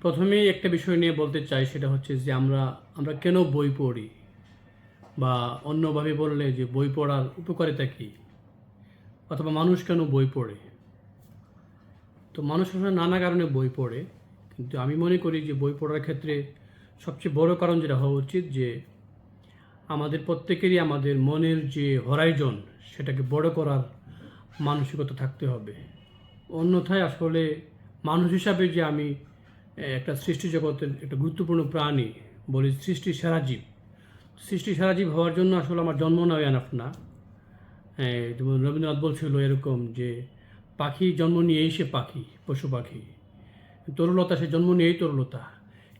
প্রথমেই একটা বিষয় নিয়ে বলতে চাই, সেটা হচ্ছে যে আমরা আমরা কেন বই পড়ি? বা অন্যভাবে বললে যে বই পড়ার উপকারিতা কী? অথবা মানুষ কেন বই পড়ে? তো মানুষ আসলে নানা কারণে বই পড়ে, কিন্তু আমি মনে করি যে বই পড়ার ক্ষেত্রে সবচেয়ে বড় কারণ যেটা হওয়া উচিত যে আমাদের প্রত্যেকেরই আমাদের মনের যে হরাইজন সেটাকে বড় করার মানসিকতা থাকতে হবে। অন্যথায় আসলে মানুষ হিসাবে যে আমি একটা সৃষ্টি জগতের একটা গুরুত্বপূর্ণ প্রাণী, বলি সৃষ্টি সেরা জীব। সৃষ্টি সেরা জীব হওয়ার জন্য আসলে আমার জন্ম নয় এনাফ না। যেমন রবীন্দ্রনাথ বলছিল এরকম যে, পাখি জন্ম নিয়েই সে পাখি, পশু পাখি। তরুলতা সে জন্ম নিয়েই তরুলতা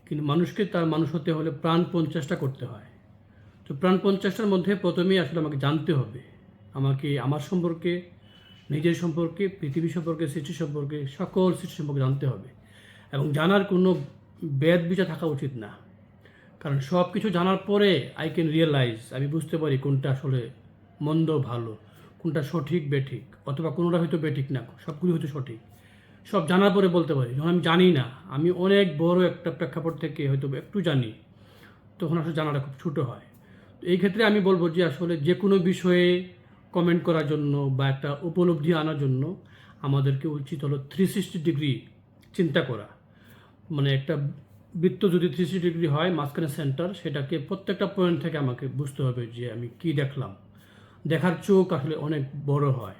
কিন্তু মানুষকে তার মানুষ হতে হলে প্রাণপণ চেষ্টা করতে হয়। তো প্রাণপণ চেষ্টার মধ্যে প্রথমেই আসলে আমাকে জানতে হবে। আমাকে, আমার সম্পর্কে, নিজের সম্পর্কে, পৃথিবী সম্পর্কে, সৃষ্টি সম্পর্কে, সকল সৃষ্টি সম্পর্কে জানতে হবে। এবং জানার কোনো বেদ বিচার থাকা উচিত না। কারণ সব কিছু জানার পরে আই ক্যান রিয়েলাইজ আমি বুঝতে পারি কোনটা আসলে মন্দ ভালো, কোনটা সঠিক, বেঠিক, অথবা কোনোটা হয়তো বেঠিক না, সবগুলি হয়তো সঠিক। সব জানার পরে বলতে পারি, যখন আমি জানি না, আমি অনেক বড় একটা প্রেক্ষাপট থেকে হয়তো একটু জানি, তখন আসলে জানাটা খুব ছোটো হয়। এই ক্ষেত্রে আমি বলব যে আসলে যে কোনো বিষয়ে কমেন্ট করার জন্য বা একটা উপলব্ধি আনার জন্য আমাদেরকে উচিত হলো থ্রি সিক্সটি ডিগ্রি চিন্তা করা। মানে একটা বৃত্ত যদি থ্রি ডিগ্রি হয়, মাঝখানে সেন্টার সেটাকে প্রত্যেকটা পয়েন্ট থেকে আমাকে বুঝতে হবে যে আমি কি দেখলাম। দেখার চোখ আসলে অনেক বড় হয়।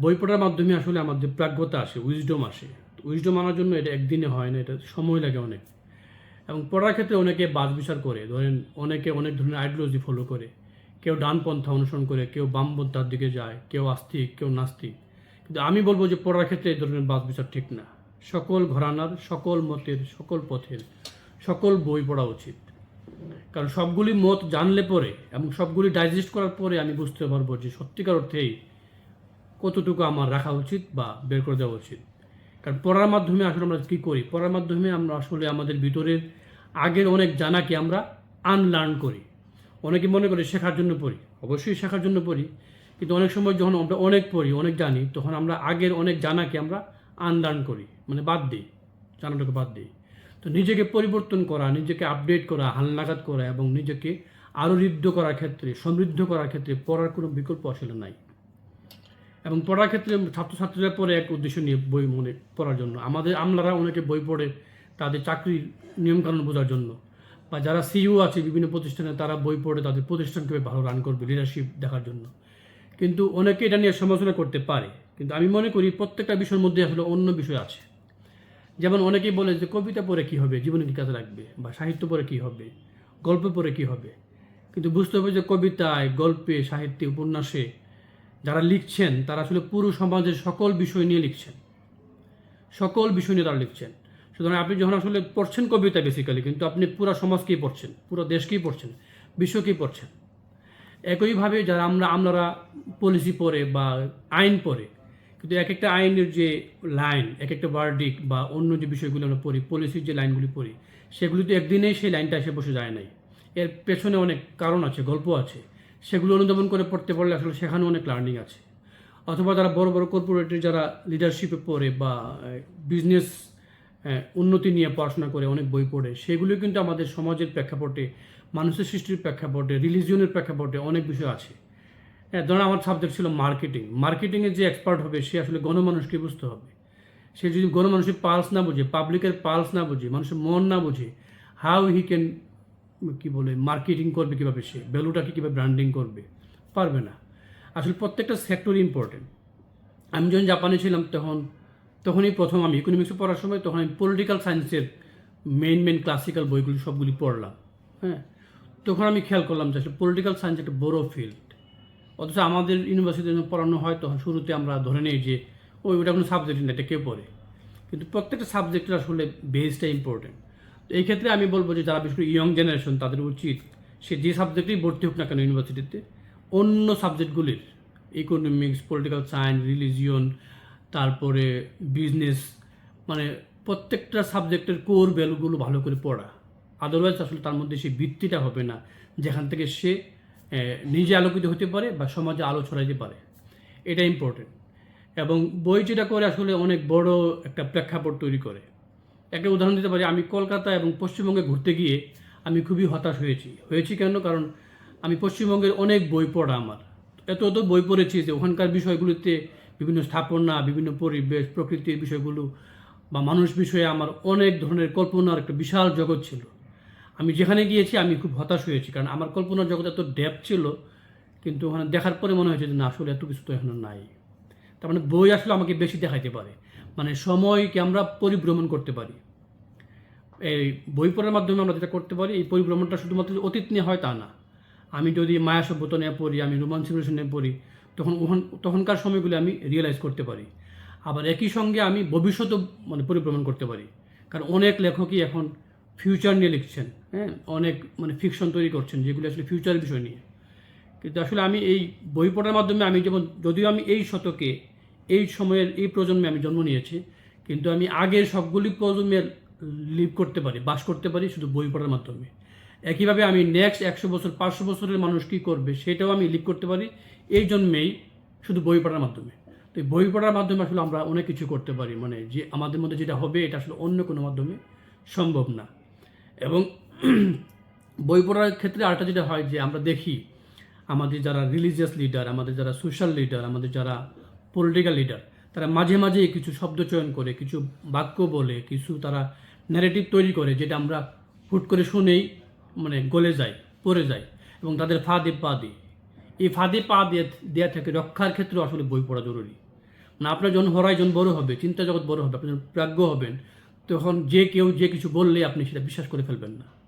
বই পড়ার মাধ্যমে আসলে আমাদের প্রাজ্ঞতা আসে উইজডম আসে। উইজডম আনার জন্য এটা একদিনে হয় না, এটা সময় লাগে অনেক। এবং পড়ার ক্ষেত্রে অনেকে বাজ বিচার করে। ধরেন অনেকে অনেক ধরনের আইডিওলজি ফলো করে। কেউ ডান পন্থা অনুসরণ করে, কেউ বাম পন্থার দিকে যায়, কেউ আস্তিক, কেউ নাস্তিক। কিন্তু আমি বলব যে পড়ার ক্ষেত্রে এই ধরনের বাজ বিচার ঠিক না। সকল ঘরানার, সকল মতের, সকল পথের, সকল বই পড়া উচিত। কারণ সবগুলি মত জানলে পরে এবং সবগুলি ডাইজেস্ট করার পরে আমি বুঝতে পারব যে সত্যিকার অর্থেই কতটুকু আমার রাখা উচিত বা বের করে দেওয়া উচিত। কারণ পড়ার মাধ্যমে আসলে আমরা কী করি? পড়ার মাধ্যমে আমরা আসলে আমাদের ভিতরের আগের অনেক জানাকে আমরা আনলার্ন করি। অনেকে মনে করে শেখার জন্য পড়ি। অবশ্যই শেখার জন্য পড়ি। কিন্তু অনেক সময় যখন আমরা অনেক পড়ি, অনেক জানি, তখন আমরা আগের অনেক জানাকে আমরা আনলার্ন করি মানে বাদ দিই, জানাটাকে বাদ দিই। তো নিজেকে পরিবর্তন করা, নিজেকে আপডেট করা, হালনাগাদ করা এবং নিজেকে আরও ঋদ্ধ করার ক্ষেত্রে, সমৃদ্ধ করার ক্ষেত্রে পড়ার কোনো বিকল্প আসলে নাই। এবং পড়ার ক্ষেত্রে ছাত্রছাত্রীরা পড়ে এক উদ্দেশ্য নিয়ে বই মনে পড়ার জন্য। আমাদের আমলারা অনেকে বই পড়ে তাদের চাকরির নিয়মকানুন বোঝার জন্য। বা যারা সিইও আছে বিভিন্ন প্রতিষ্ঠানে, তারা বই পড়ে তাদের প্রতিষ্ঠানকে ভালো রান করবে লিডারশিপ দেখার জন্য। কিন্তু অনেকে এটা নিয়ে সমালোচনা করতে পারে। কিন্তু আমি মনে করি প্রত্যেকটা বিষয়ের মধ্যে আসলে অন্য বিষয় আছে। যেমন অনেকেই বলে যে কবিতা পড়ে কী হবে, জীবনে কী কাজে লাগবে বা সাহিত্য পড়ে কী হবে, গল্প পড়ে কী হবে। কিন্তু বুঝতে হবে যে কবিতায়, গল্পে, সাহিত্যে, উপন্যাসে যারা লিখছেন, তারা আসলে পুরো সমাজের সকল বিষয় নিয়ে লিখছেন। সকল বিষয় নিয়ে তারা লিখছেন। সুতরাং আপনি যখন আসলে পড়ছেন কবিতা বেসিক্যালি কিন্তু আপনি পুরো সমাজকেই পড়ছেন, পুরো দেশকেই পড়ছেন, বিশ্বকেই পড়ছেন। একইভাবে যারা আমরা আমরা পলিসি পড়ে বা আইন পড়ে কিন্তু এক একটা আইনের যে লাইন, এক একটা বার্ডিক বা অন্য যে বিষয়গুলো আমরা পড়ি পলিসির যে লাইনগুলি পড়ি সেগুলি তো একদিনেই সেই লাইনটা এসে বসে যায় নাই। এর পেছনে অনেক কারণ আছে, গল্প আছে। সেগুলো অনুধাবন করে পড়তে পারলে আসলে সেখানেও অনেক লার্নিং আছে। অথবা যারা বড় বড় কর্পোরেটের যারা লিডারশিপে পড়ে বা বিজনেস উন্নতি নিয়ে পড়াশোনা করে, অনেক বই পড়ে সেগুলো কিন্তু আমাদের সমাজের প্রেক্ষাপটে, মানুষের সৃষ্টির প্রেক্ষাপটে রিলিজিয়নের প্রেক্ষাপটে অনেক বিষয় আছে। ধরুন আমার সাবজেক্ট ছিল মার্কেটিং মার্কেটিংয়ের যে এক্সপার্ট হবে, সে আসলে গণমানুষকে বুঝতে হবে। সে যদি গণমানুষের পালস না বুঝে পাবলিকের পালস না বুঝে, মানুষের মন না বুঝে হাউ হি ক্যান কি বলে মার্কেটিং করবে কীভাবে সে? ভ্যালুটাকে কীভাবে ব্র্যান্ডিং করবে? পারবে না। আসলে প্রত্যেকটা সেক্টর ইম্পর্টেন্ট আমি যখন জাপানে ছিলাম তখন, তখনই প্রথম আমি ইকোনমিক্সে পড়ার সময় তখন আমি পলিটিক্যাল সায়েন্সের মেন মেন ক্লাসিক্যাল বইগুলি সবগুলি পড়লাম। হ্যাঁ তখন আমি খেয়াল করলাম যে আসলে পলিটিক্যাল সায়েন্স একটা বড় ফিল্ড অথচ আমাদের ইউনিভার্সিটিতে যখন পড়ানো হয় তখন শুরুতে আমরা ধরে নিই যে ওই ওটা কোনো সাবজেক্ট না, এটা কে পড়ে? কিন্তু প্রত্যেকটা সাবজেক্টের আসলে বেসটা ইম্পর্টেন্ট তো এই ক্ষেত্রে আমি বলব যে, যারা বিশেষ করে ইয়ং জেনারেশন তাদের উচিত সে যে সাবজেক্টেই ভর্তি হোক না কেন ইউনিভার্সিটিতে অন্য সাবজেক্টগুলির ইকোনমিক্স পলিটিক্যাল সায়েন্স রিলিজিয়ন তারপরে বিজনেস মানে প্রত্যেকটা সাবজেক্টের কোর ভ্যালুগুলো ভালো করে পড়া। আদারওয়াইজ আসলে তার মধ্যে সেই বৃত্তিটা হবে না, যেখান থেকে সে নিজে আলোকিত হতে পারে বা সমাজে আলো ছড়াইতে পারে। এটা ইম্পর্টেন্ট এবং বই যেটা করে আসলে অনেক বড় একটা প্রেক্ষাপট তৈরি করে। একটা উদাহরণ দিতে পারি, আমি কলকাতা এবং পশ্চিমবঙ্গে ঘুরতে গিয়ে আমি খুবই হতাশ হয়েছি। হয়েছি কেন? কারণ আমি পশ্চিমবঙ্গের অনেক বই পড়া আমার। এত এত বই পড়েছি যে ওখানকার বিষয়গুলিতে বিভিন্ন স্থাপনা, বিভিন্ন পরিবেশ, প্রকৃতির বিষয়গুলো বা মানুষ বিষয়ে আমার অনেক ধরনের কল্পনার একটা বিশাল জগৎ ছিল। আমি যেখানে গিয়েছি, আমি খুব হতাশ হয়েছি। কারণ আমার কল্পনার জগৎ এত ডেপ ছিল, কিন্তু ওখানে দেখার পরে মনে হয়েছে যে, না, আসলে এত কিছু তো এখনও নাই। তার মানে বই আসলে আমাকে বেশি দেখাইতে পারে। মানে সময়কে আমরা পরিভ্রমণ করতে পারি। এই বই পড়ার মাধ্যমে আমরা যেটা করতে পারি, এই পরিভ্রমণটা শুধুমাত্র অতীত নিয়ে হয় তা না। আমি যদি মায়া সভ্যতা নিয়ে পড়ি, আমি রোমান সিভিলেশন নিয়ে পড়ি, তখন তখনকার সময়গুলি আমি রিয়েলাইজ করতে পারি। আবার একই সঙ্গে আমি ভবিষ্যতও মানে পরিভ্রমণ করতে পারি। কারণ অনেক লেখকই এখন ফিউচার নিয়ে লিখছেন হ্যাঁ? অনেক মানে ফিকশন তৈরি করছেন, যেগুলি আসলে ফিউচার বিষয় নিয়ে। কিন্তু আসলে আমি এই বই পড়ার মাধ্যমে আমি যেমন যদিও আমি এই শতকে, এই সময়ের, এই প্রজন্মে আমি জন্ম নিয়েছি, কিন্তু আমি আগের সবগুলি প্রজন্মে লিভ করতে পারি, বাস করতে পারি শুধু বই পড়ার মাধ্যমে। একইভাবে আমি নেক্সট একশো বছর, পাঁচশো বছরের মানুষ কী করবে সেটাও আমি লিভ করতে পারি, এই জন্যেই শুধু বই পড়ার মাধ্যমে। তো এই বই পড়ার মাধ্যমে আসলে আমরা অনেক কিছু করতে পারি মানে যে আমাদের মধ্যে যেটা হবে এটা আসলে অন্য কোনো মাধ্যমে সম্ভব না। এবং বই পড়ার ক্ষেত্রে আরেকটা যেটা হয় যে আমরা দেখি, আমাদের যারা রিলিজিয়াস লিডার আমাদের যারা সোশ্যাল লিডার আমাদের যারা পলিটিক্যাল লিডার তারা মাঝে মাঝে কিছু শব্দ চয়ন করে, কিছু বাক্য বলে, কিছু তারা ন্যারেটিভ তৈরি করে যেটা আমরা হুট করে শুনেই মানে গলে যায়, পড়ে যায় এবং তাদের ফাঁদে পা দিই। এই ফাঁদে পা দিয়ে দেওয়া থেকে রক্ষার ক্ষেত্রে আসলে বই পড়া জরুরি। মানে আপনার যখন হরাইজন বড় হবে, চিন্তা জগৎ বড় হবে, আপনি যখন প্রাজ্ঞ হবেন তখন যে কেউ যে কিছু বললে আপনি সেটা বিশ্বাস করে ফেলবেন না।